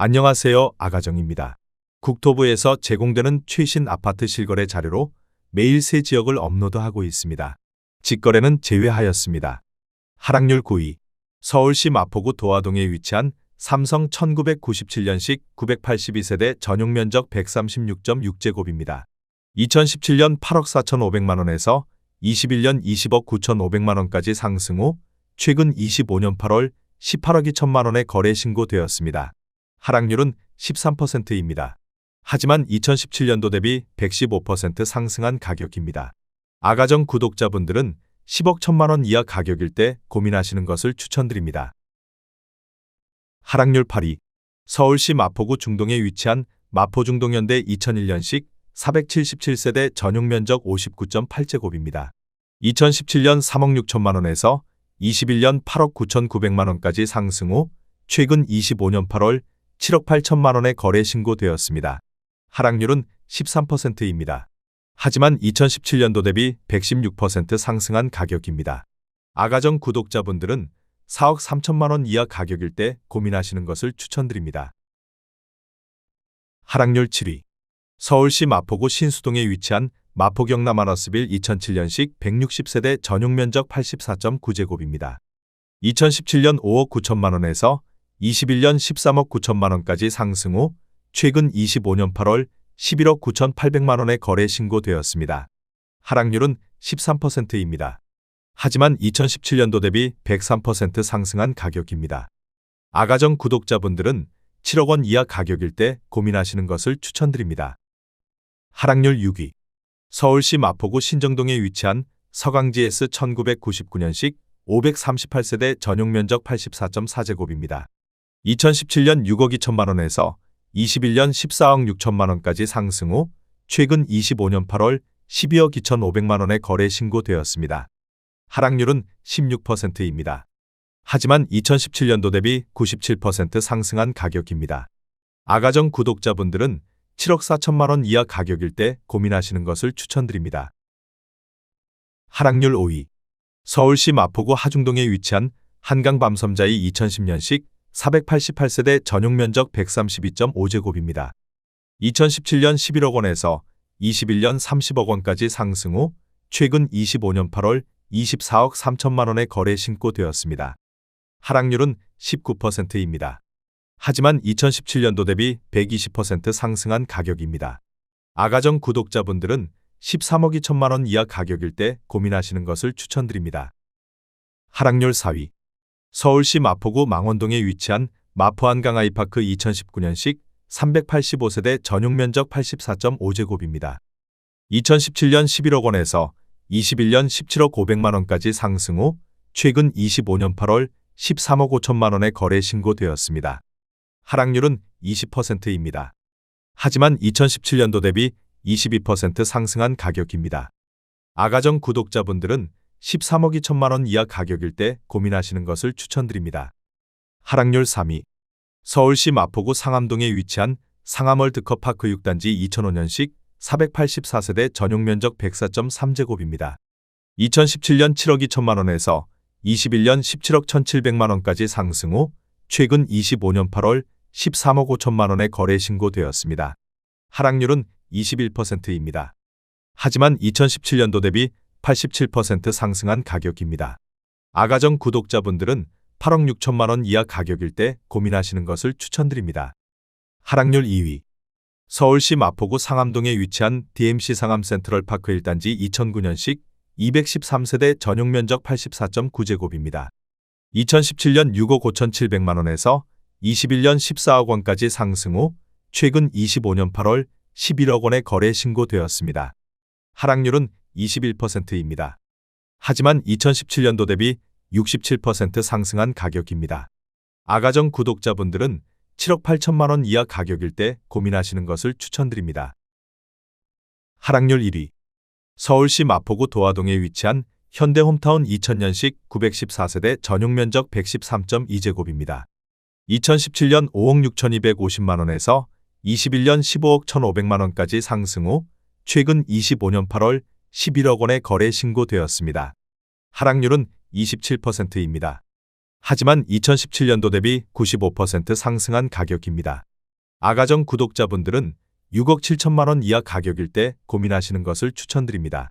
안녕하세요. 아가정입니다. 국토부에서 제공되는 최신 아파트 실거래 자료로 매일 새 지역을 업로드하고 있습니다. 직거래는 제외하였습니다. 하락률 9위. 서울시 마포구 도화동에 위치한 삼성 1997년식 982세대 전용 면적 136.6제곱입니다. 2017년 8억 4,500만 원에서 21년 20억 9,500만 원까지 상승 후 최근 25년 8월 18억 2천만 원에 거래 신고되었습니다. 하락률은 13%입니다. 하지만 2017년도 대비 115% 상승한 가격입니다. 아가정 구독자분들은 10억 1천만 원 이하 가격일 때 고민하시는 것을 추천드립니다. 하락률 8위 서울시 마포구 중동에 위치한 마포중동현대 2001년식 477세대 전용 면적 59.8제곱입니다. 2017년 3억 6천만 원에서 21년 8억 9천 9백만 원까지 상승 후 최근 25년 8월 7억 8천만 원에 거래 신고되었습니다. 하락률은 13%입니다. 하지만 2017년도 대비 116% 상승한 가격입니다. 아가정 구독자분들은 4억 3천만 원 이하 가격일 때 고민하시는 것을 추천드립니다. 하락률 7위 서울시 마포구 신수동에 위치한 마포경남 아너스빌 2007년식 160세대 전용 면적 84.9제곱입니다. 2017년 5억 9천만 원에서 21년 13억 9천만 원까지 상승 후 최근 25년 8월 11억 9천 8백만 원에 거래 신고되었습니다. 하락률은 13%입니다. 하지만 2017년도 대비 103% 상승한 가격입니다. 아가정 구독자분들은 7억 원 이하 가격일 때 고민하시는 것을 추천드립니다. 하락률 6위 서울시 마포구 신정동에 위치한 서강지 S 1999년식 538세대 전용 면적 84.4제곱입니다. 2017년 6억 2천만 원에서 21년 14억 6천만 원까지 상승 후 최근 25년 8월 12억 2천5백만 원에 거래 신고되었습니다. 하락률은 16%입니다. 하지만 2017년도 대비 97% 상승한 가격입니다. 아가정 구독자분들은 7억 4천만 원 이하 가격일 때 고민하시는 것을 추천드립니다. 하락률 5위 서울시 마포구 하중동에 위치한 한강 밤섬자이 2010년식 488세대 전용 면적 132.5제곱입니다. 2017년 11억 원에서 21년 30억 원까지 상승 후 최근 25년 8월 24억 3천만 원에 거래 신고되었습니다. 하락률은 19%입니다. 하지만 2017년도 대비 120% 상승한 가격입니다. 아가정 구독자분들은 13억 2천만 원 이하 가격일 때 고민하시는 것을 추천드립니다. 하락률 4위 서울시 마포구 망원동에 위치한 마포한강 아이파크 2019년식 385세대 전용 면적 84.5제곱입니다. 2017년 11억 원에서 21년 17억 5백만 원까지 상승 후 최근 25년 8월 13억 5천만 원에 거래 신고되었습니다. 하락률은 20%입니다. 하지만 2017년도 대비 22% 상승한 가격입니다. 아가정 구독자분들은 13억 2천만 원 이하 가격일 때 고민하시는 것을 추천드립니다. 하락률 3위 서울시 마포구 상암동에 위치한 상암월드컵파크 6단지 2005년식 484세대 전용 면적 104.3제곱입니다. 2017년 7억 2천만 원에서 21년 17억 1,700만 원까지 상승 후 최근 25년 8월 13억 5천만 원에 거래 신고되었습니다. 하락률은 21%입니다. 하지만 2017년도 대비 87% 상승한 가격입니다. 아가정 구독자분들은 8억 6천만 원 이하 가격일 때 고민하시는 것을 추천드립니다. 하락률 2위 서울시 마포구 상암동에 위치한 DMC 상암 센트럴 파크 1단지 2009년식 213세대 전용 면적 84.9제곱입니다. 2017년 6억 5천7백만 원에서 21년 14억 원까지 상승 후 최근 25년 8월 11억 원에 거래 신고되었습니다. 하락률은 21%입니다. 하지만 2017년도 대비 67% 상승한 가격입니다. 아가정 구독자분들은 7억 8천만 원 이하 가격일 때 고민하시는 것을 추천드립니다. 하락률 1위 서울시 마포구 도화동에 위치한 현대홈타운 2000년식 914세대 전용 면적 113.2제곱입니다. 2017년 5억 6,250만 원에서 21년 15억 1,500만 원까지 상승 후 최근 25년 8월 11억 원에 거래 신고되었습니다. 하락률은 27%입니다. 하지만 2017년도 대비 95% 상승한 가격입니다. 아가정 구독자분들은 6억 7천만 원 이하 가격일 때 고민하시는 것을 추천드립니다.